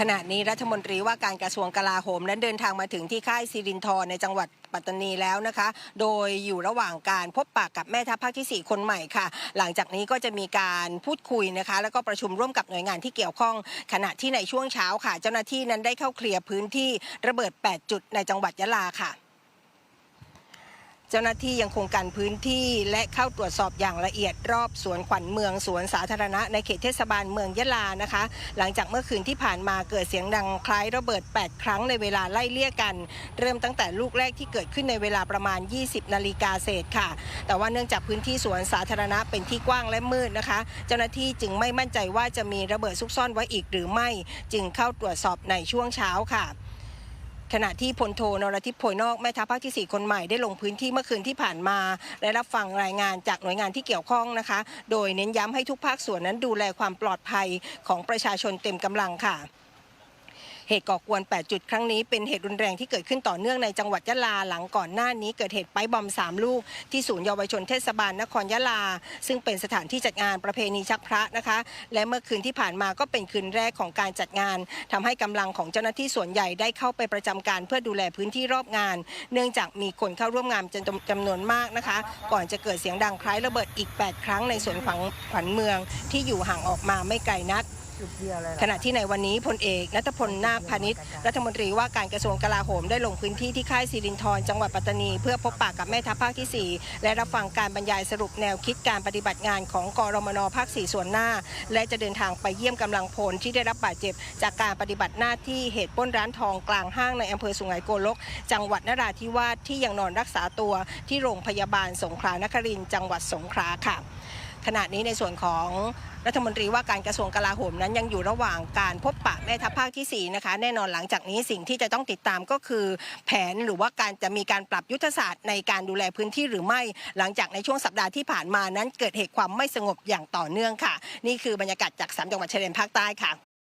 ขณะนี้รัฐมนตรีว่าการกระทรวงกลาโหม นั้นเดินทางมาถึงที่ค่ายซิรินทรในจังหวัดปัตตานีแล้วนะคะ โดยอยู่ระหว่างการพบปากกับแม่ทัพภาคที่ 4 คนใหม่ค่ะ หลังจากนี้ก็จะมีการพูดคุยนะคะ แล้วก็ประชุมร่วมกับหน่วยงานที่เกี่ยวข้อง ขณะที่ในช่วงเช้าค่ะ เจ้าหน้าที่นั้นได้เข้าเคลียร์พื้นที่ระเบิด 8 จุดในจังหวัดยะลาค่ะ เจ้าหน้าที่ยังคงกันพื้นที่และเข้าตรวจสอบอย่างละเอียดรอบสวนขวัญเมืองสวนสาธารณะในเขตเทศบาลเมืองยะลานะคะ หลังจากเมื่อคืนที่ผ่านมาเกิดเสียงดังคล้ายระเบิด 8 ครั้งในเวลาไล่เลี่ยกัน เริ่มตั้งแต่ลูกแรกที่เกิดขึ้นในเวลาประมาณ 20 นาฬิกาเศษค่ะ แต่ว่าเนื่องจากพื้นที่สวนสาธารณะเป็นที่กว้างและมืดนะคะ เจ้าหน้าที่จึงไม่มั่นใจว่าจะมีระเบิดซุกซ่อนไว้อีกหรือไม่ จึงเข้าตรวจสอบในช่วงเช้าค่ะ ขณะที่พลโทนรทิพย์โพยนอกแม่ทัพภาคที่ 4 คนใหม่ได้ลงพื้นที่เมื่อคืนที่ผ่านมา และรับฟังรายงานจากหน่วยงานที่เกี่ยวข้องนะคะ โดยเน้นย้ำให้ทุกภาคส่วนนั้นดูแลความปลอดภัยของประชาชนเต็มกำลังค่ะ เหตุก่อกวน 8 จุดครั้งนี้เป็นเหตุรุนแรงที่เกิดขึ้นต่อเนื่องในจังหวัดยะลาหลังก่อนหน้านี้เกิดเหตุไปบอม 3 ลูก ที่ศูนย์เยาวชนเทศบาลนครยะลา ซึ่งเป็นสถานที่จัดงานประเพณีชักพระนะคะ และเมื่อคืนที่ผ่านมาก็เป็นคืนแรกของการจัดงานทำให้กำลังของเจ้าหน้าที่ส่วนใหญ่ได้เข้าไปประจำการเพื่อดูแลพื้นที่รอบงาน เนื่องจากมีคนเข้าร่วมงานจำนวนจำนวนมากนะคะ ก่อนจะเกิดเสียงดังคล้ายระเบิดอีก 8 ครั้งในสวนขวัญเมืองที่อยู่ห่างออกมาไม่ไกลนัก ขณะที่ในวันนี้พลเอกนัทพลนาคพาณิชย์รัฐมนตรีว่าการกระทรวงกลาโหมได้ลงพื้นที่ที่ค่ายสิรินทรจังหวัดปัตตานี เพื่อพบปากกับแม่ทัพภาคที่ 4 และรับฟังการบรรยายสรุปแนวคิดการปฏิบัติงานของกรมนภาค 4 ส่วนหน้า และจะเดินทางไปเยี่ยมกำลังพลที่ได้รับบาดเจ็บ จากการปฏิบัติหน้าที่เหตุป้นร้านทองกลางห้างในอำเภอสุไหงโกลก จังหวัดนราธิวาสที่ยังนอนรักษาตัวที่โรงพยาบาลสงขลานครินทร์จังหวัดสงขลาค่ะขณะนี้ในส่วนของรัฐมนตรีว่าการกระทรวงกลาโหมนั้นยังอยู่ระหว่างการพบปะแม่ทัพภาคที่ 4 นะคะ แน่นอนหลังจากนี้สิ่งที่จะต้องติดตามก็คือ แผนหรือว่าการจะมีการปรับยุทธศาสตร์ในการดูแลพื้นที่หรือไม่ หลังจากในช่วงสัปดาห์ที่ผ่านมานั้นเกิดเหตุความไม่สงบอย่างต่อเนื่องค่ะ นี่คือบรรยากาศจากสามจังหวัดชายแดนภาคใต้ค่ะ